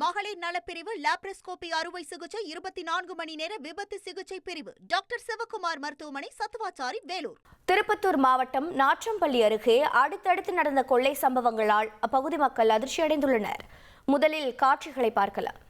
மகளிர் நலப்பிரிவு லாப்ரோஸ்கோபி அறுவை சிகிச்சை இருபத்தி நான்கு மணி நேர விபத்து சிகிச்சை பிரிவு. டாக்டர் சிவகுமார் மருத்துவமனை சத்துவாச்சாரி வேலூர். திருப்பத்தூர் மாவட்டம் நாற்றம்பள்ளி அருகே அடுத்தடுத்து நடந்த கொள்ளை சம்பவங்களால் அப்பகுதி மக்கள் அதிர்ச்சியடைந்துள்ளனர். முதலில் காட்சிகளை பார்க்கலாம்.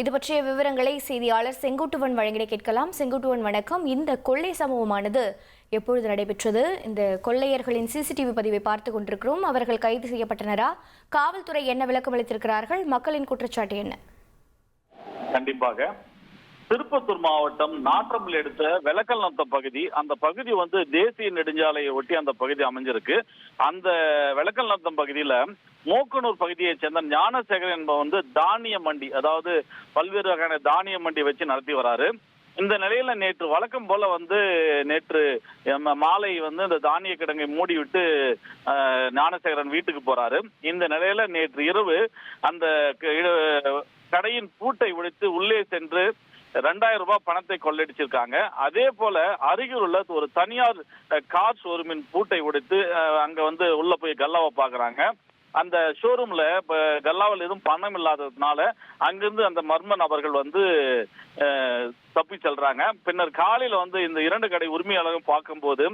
இது பற்றிய விவரங்களை செய்தியாளர் செங்குட்டுவன் வழங்கிட கேட்கலாம். செங்குட்டுவன் வணக்கம். இந்த கொள்ளை சம்பவமானது எப்பொழுது நடைபெற்றது? இந்த கொள்ளையர்களின் சிசிடிவி பதிவை பார்த்து கொண்டிருக்கிறோம். அவர்கள் கைது செய்யப்பட்டனரா? காவல்துறை என்ன விளக்கம் அளித்திருக்கிறார்கள்? மக்களின் குற்றச்சாட்டு என்ன? கண்டிப்பாக. திருப்பத்தூர் மாவட்டம் நாற்றமில் எடுத்த விளக்கல் நத்த பகுதி. அந்த பகுதி வந்து தேசிய நெடுஞ்சாலையை ஒட்டி அந்த பகுதி அமைஞ்சிருக்கு. அந்த விளக்கல் நத்தம் பகுதியில மூக்கனூர் பகுதியைச் சேர்ந்த ஞானசேகரன் என்பவர் வந்து தானிய மண்டி அதாவது பல்வேறு வகையான தானிய மண்டி வச்சு நடத்தி வராரு. இந்த நிலையில நேற்று வழக்கம் போல வந்து நேற்று மாலை வந்து இந்த தானிய கிடங்கை மூடிவிட்டு விட்டு ஞானசேகரன் வீட்டுக்கு போறாரு. இந்த நிலையில நேற்று இரவு அந்த க- கடையின் பூட்டை உடைத்து உள்ளே சென்று ரெண்டாயிரம் ரூபாய் பணத்தை கொள்ளடிச்சிருக்காங்க. அதே போல அருகில் உள்ள ஒரு தனியார் கார் ஷோரூமின் பூட்டை உடைத்து அங்க வந்து உள்ள போய் கல்லாவை பாக்குறாங்க. அந்த ஷோரூம்ல இப்ப கல்லாவில் எதுவும் பணம் இல்லாததுனால அங்கிருந்து அந்த மர்ம நபர்கள் வந்து தப்பி செல்றாங்க. பின்னர் காலையில வந்து இந்த இரண்டு கடை உரிமையாளரும் பார்க்கும்போது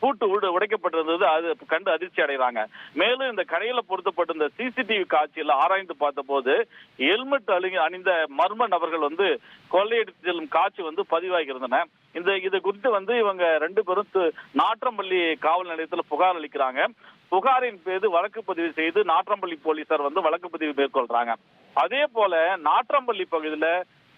பூட்டு உடு உடைக்கப்பட்டிருந்தது அது கண்டு அதிர்ச்சி அடைகிறாங்க. மேலும் இந்த கடையில பொருத்தப்பட்டிருந்த சிசிடிவி காட்சியில் ஆராய்ந்து பார்த்தபோது ஹெல்மெட் அணி அணிந்த மர்ம நபர்கள் வந்து கொள்ளையடித்து செல்லும் காட்சி வந்து பதிவாகியிருந்தன. இந்த இது குறித்து வந்து இவங்க ரெண்டு பேரும் நாற்றம்பள்ளி காவல் நிலையத்தில் புகார் அளிக்கிறாங்க. புகாரின் பேரு வழக்கு பதிவு செய்து நாற்றம்பள்ளி போலீசார் வந்து வழக்கு பதிவு மேற்கொள்றாங்க. அதே போல நாற்றம்பள்ளி பகுதியில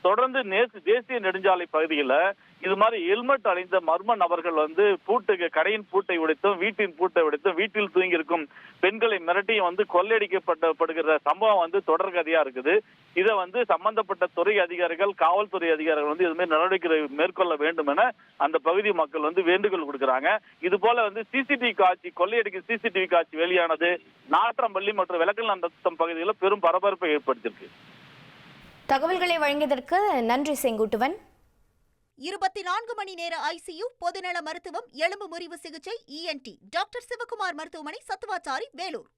தொடர்ந்து நேசு தேசிய நெடுஞ்சாலை பகுதியில் இது மாதிரி ஹெல்மெட் அணிந்த மர்ம நபர்கள் வந்து பூட்டுக்கு கடையின் பூட்டை உடைத்தும் வீட்டின் பூட்டை உடைத்தும் வீட்டில் தூங்கியிருக்கும் பெண்களை மிரட்டியும் வந்து கொள்ளையடிக்கப்பட்ட படுகிற சம்பவம் வந்து தொடர்கதையா இருக்குது. இதை வந்து சம்பந்தப்பட்ட துறை அதிகாரிகள் காவல்துறை அதிகாரிகள் வந்து இதுமாதிரி நடவடிக்கை மேற்கொள்ள வேண்டும் என அந்த பகுதி மக்கள் வந்து வேண்டுகோள் கொடுக்குறாங்க. இது போல வந்து சிசிடிவி காட்சி கொள்ளையடிக்கும் சிசிடிவி காட்சி வெளியானது நாற்றம்பள்ளி மற்றும் விளக்கல் நந்தம் பகுதிகளில் பெரும் பரபரப்பை ஏற்படுத்தியிருக்கு. தகவல்களை வழங்கியதற்கு நன்றி செங்குட்டுவன். இருபத்தி நான்கு மணி நேர ஐசியு பொதுநல மருத்துவம் எலும்பு முறிவு சிகிச்சை இஎன்டி டாக்டர் சிவகுமார் மருத்துவமனை சத்துவாச்சாரி வேலூர்.